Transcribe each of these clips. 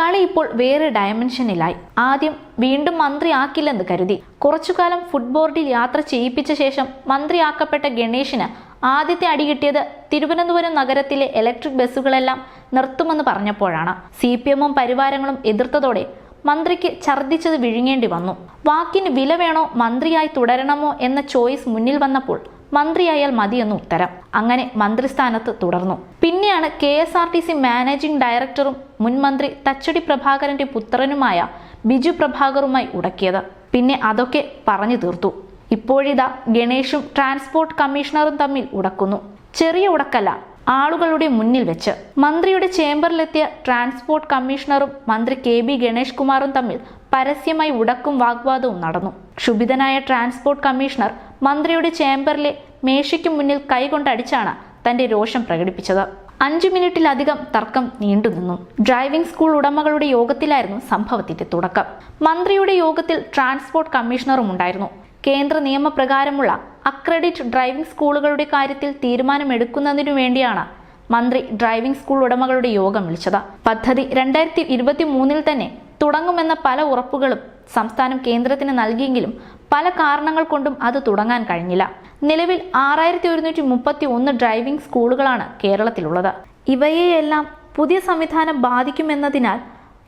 കളി ഇപ്പോൾ വേറെ ഡയമെൻഷനിലായി. ആദ്യം വീണ്ടും മന്ത്രിയാക്കില്ലെന്ന് കരുതി. കുറച്ചുകാലം ഫുട്ബോർഡിൽ യാത്ര ചെയ്യിപ്പിച്ച ശേഷം മന്ത്രിയാക്കപ്പെട്ട ഗണേഷിന് ആദ്യത്തെ അടി കിട്ടിയത് തിരുവനന്തപുരം നഗരത്തിലെ ഇലക്ട്രിക് ബസ്സുകളെല്ലാം നിർത്തുമെന്ന് പറഞ്ഞപ്പോഴാണ്. സി പി എമ്മും പരിവാരങ്ങളും എതിർത്തതോടെ മന്ത്രിക്ക് ഛർദ്ദിച്ചത് വിഴുങ്ങേണ്ടി വന്നു. വാക്കിന് വില വേണോ മന്ത്രിയായി തുടരണമോ എന്ന ചോയ്സ് മുന്നിൽ വന്നപ്പോൾ മന്ത്രിയായാൽ മതിയെന്ന് ഉത്തരം. അങ്ങനെ മന്ത്രിസ്ഥാനത്ത് തുടർന്നു. പിന്നെയാണ് K S R T C managing ഡയറക്ടറും മുൻ മന്ത്രി തച്ചടി പ്രഭാകരന്റെ പുത്രനുമായ ബിജു പ്രഭാകറുമായി ഉടക്കിയത്. പിന്നെ അതൊക്കെ പറഞ്ഞു തീർത്തു. ഇപ്പോഴിതാ ഗണേഷും ട്രാൻസ്പോർട്ട് കമ്മീഷണറും തമ്മിൽ ഉടക്കുന്നു. ചെറിയ ഉടക്കല്ല ആളുകളുടെ മുന്നിൽ വെച്ച്. മന്ത്രിയുടെ ചേംബറിലെത്തിയ ട്രാൻസ്പോർട്ട് കമ്മീഷണറും മന്ത്രി കെ ബി ഗണേഷ് കുമാറും തമ്മിൽ പരസ്യമായി ഉടക്കും വാഗ്വാദവും നടന്നു. ക്ഷുഭിതനായ ട്രാൻസ്പോർട്ട് കമ്മീഷണർ മന്ത്രിയുടെ ചേംബറിലെ മേശയ്ക്ക് മുന്നിൽ കൈകൊണ്ടടിച്ചാണ് തന്റെ രോഷം പ്രകടിപ്പിച്ചത്. അഞ്ചു മിനിറ്റിലധികം തർക്കം നീണ്ടുനിന്നു ഡ്രൈവിംഗ് സ്കൂൾ ഉടമകളുടെ യോഗത്തിലായിരുന്നു സംഭവത്തിന്റെ തുടക്കം. മന്ത്രിയുടെ യോഗത്തിൽ ട്രാൻസ്പോർട്ട് കമ്മീഷണറും ഉണ്ടായിരുന്നു. കേന്ദ്ര നിയമപ്രകാരമുള്ള അക്രഡിറ്റ് ഡ്രൈവിംഗ് സ്കൂളുകളുടെ കാര്യത്തിൽ തീരുമാനമെടുക്കുന്നതിനു വേണ്ടിയാണ് മന്ത്രി ഡ്രൈവിംഗ് സ്കൂൾ ഉടമകളുടെ യോഗം വിളിച്ചത്. പദ്ധതി രണ്ടായിരത്തി ഇരുപത്തി മൂന്നിൽ തന്നെ തുടങ്ങുമെന്ന പല ഉറപ്പുകളും സംസ്ഥാനം കേന്ദ്രത്തിന് നൽകിയെങ്കിലും പല കാരണങ്ങൾ കൊണ്ടും അത് തുടങ്ങാൻ കഴിഞ്ഞില്ല. നിലവിൽ ആറായിരത്തി ഒരുന്നൂറ്റി മുപ്പത്തി ഒന്ന് ഡ്രൈവിംഗ് സ്കൂളുകളാണ് കേരളത്തിലുള്ളത്. ഇവയെയെല്ലാം പുതിയ സംവിധാനം ബാധിക്കുമെന്നതിനാൽ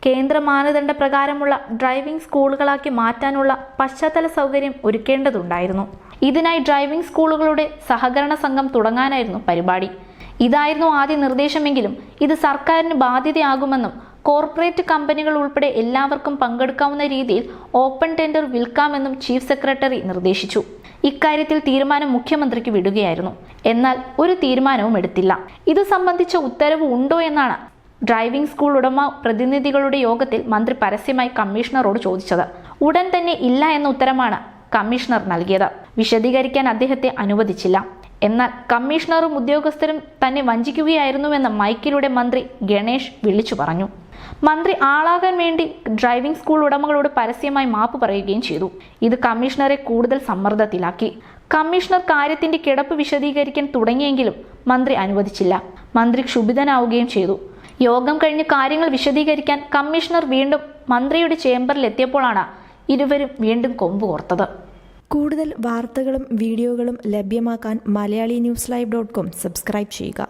കേന്ദ്ര മാനദണ്ഡ പ്രകാരമുള്ള ഡ്രൈവിംഗ് സ്കൂളുകളാക്കി മാറ്റാനുള്ള പശ്ചാത്തല സൗകര്യം ഒരുക്കേണ്ടതുണ്ടായിരുന്നു. ഇതിനായി ഡ്രൈവിംഗ് സ്കൂളുകളുടെ സഹകരണ സംഘം തുടങ്ങാനായിരുന്നു പരിപാടി. ഇതായിരുന്നു ആദ്യ നിർദ്ദേശമെങ്കിലും ഇത് സർക്കാരിന് ബാധ്യതയാകുമെന്നും കോർപ്പറേറ്റ് കമ്പനികൾ ഉൾപ്പെടെ എല്ലാവർക്കും പങ്കെടുക്കാവുന്ന രീതിയിൽ ഓപ്പൺ ടെൻഡർ വിൽക്കാമെന്നും ചീഫ് സെക്രട്ടറി നിർദ്ദേശിച്ചു. ഇക്കാര്യത്തിൽ തീരുമാനം മുഖ്യമന്ത്രിക്ക് വിടുകയായിരുന്നു. എന്നാൽ ഒരു തീരുമാനവും എടുത്തില്ല. ഇത് സംബന്ധിച്ച ഉത്തരവ് ഉണ്ടോ എന്നാണ് ഡ്രൈവിംഗ് സ്കൂൾ ഉടമ പ്രതിനിധികളുടെ യോഗത്തിൽ മന്ത്രി പരസ്യമായി കമ്മീഷണറോട് ചോദിച്ചത്. ഉടൻ തന്നെ ഇല്ല എന്ന ഉത്തരമാണ് കമ്മീഷണർ നൽകിയത്. വിശദീകരിക്കാൻ അദ്ദേഹത്തെ അനുവദിച്ചില്ല. എന്നാൽ കമ്മീഷണറും ഉദ്യോഗസ്ഥരും തന്നെ വഞ്ചിക്കുകയായിരുന്നുവെന്ന് മൈക്കിലൂടെ മന്ത്രി ഗണേഷ് വിളിച്ചു പറഞ്ഞു. മന്ത്രി ആളാകാൻ വേണ്ടി ഡ്രൈവിംഗ് സ്കൂൾ ഉടമകളോട് പരസ്യമായി മാപ്പ് പറയുകയും ചെയ്തു. ഇത് കമ്മീഷണറെ കൂടുതൽ സമ്മർദ്ദത്തിലാക്കി. കമ്മീഷണർ കാര്യത്തിന്റെ കിടപ്പ് വിശദീകരിക്കാൻ തുടങ്ങിയെങ്കിലും മന്ത്രി അനുവദിച്ചില്ല. മന്ത്രി ക്ഷുഭിതനാവുകയും ചെയ്തു. യോഗം കഴിഞ്ഞ് കാര്യങ്ങൾ വിശദീകരിക്കാൻ കമ്മീഷണർ വീണ്ടും മന്ത്രിയുടെ ചേംബറിൽ എത്തിയപ്പോഴാണ് ഇരുവരും വീണ്ടും കൊമ്പ് കോർത്തത്. കൂടുതൽ വാർത്തകളും വീഡിയോകളും ലഭ്യമാക്കാൻ Malayali news live dot com subscribe ചെയ്യുക.